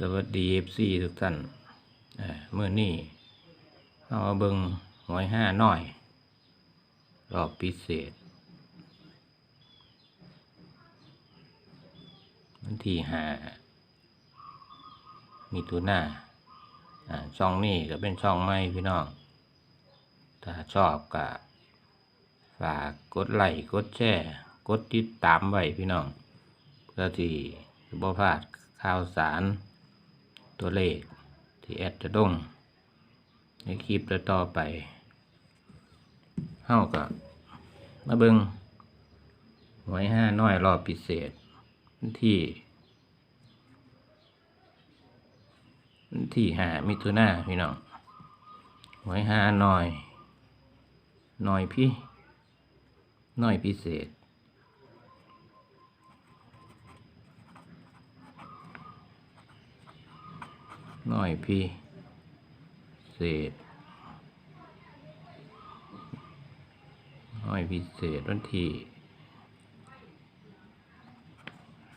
สวัสดีเอฟซีทุกท่านเอ่อเมื่อนี้เอาเบิงหวยห้าน้อย รอบพิเศษ วันที่หามีตัวหน้าช่องนี้ก็เป็นช่องใหม่พี่น้อง ถ้าชอบก็ฝากกดไลค์กดแชร์กดติดตามไว้พี่น้องเพื่อที่จะบ่พลาดข่าวสาร ตัวเลขที่แอดจะลงในคลิปต่อไปเฮาก็มาเบิงหวยห้าน้อยรอบพิเศษที่ที่หามิถุนาพี่น้องหวยห้าน้อยน้อยพี่น้อยพิเศษ น้อยพี่เศษน้อยพิเศษวันที่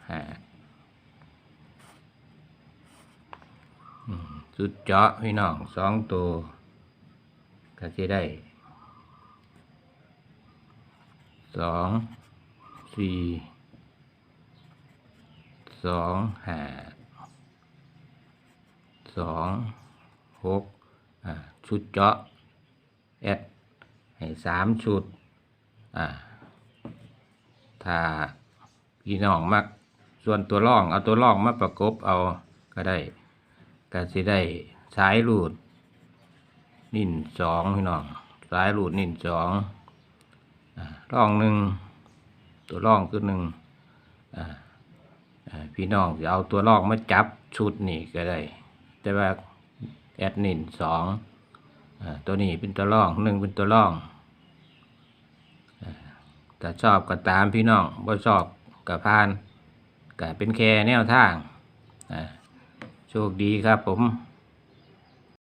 ห้าสุดเจาะพี่น้องสองตัวก็จะได้สองสี่สองห้า สองหกชุดเจาะแอดให้สามชุดถ้าพี่น้องมักส่วนตัวร่อง เอาตัวร่องมาประกบเอาก็ได้ก็สิได้สายรูด นิ่นสองพี่น้องสายรูดนิ่นสองอ่าร่องหนึ่งตัวร่องคือหนึ่งพี่น้องจะเอาตัวร่องมาจับชุดนี่ก็ได้ แต่ว่าแอดนินสองอตัวนี้เป็นตัวร่องหนึ่งเป็นตัวร่องอแต่ชอบก็ตามพี่น้องบ่ชอบกับพานก็เป็นแค่แนวทางโชคดีครับผม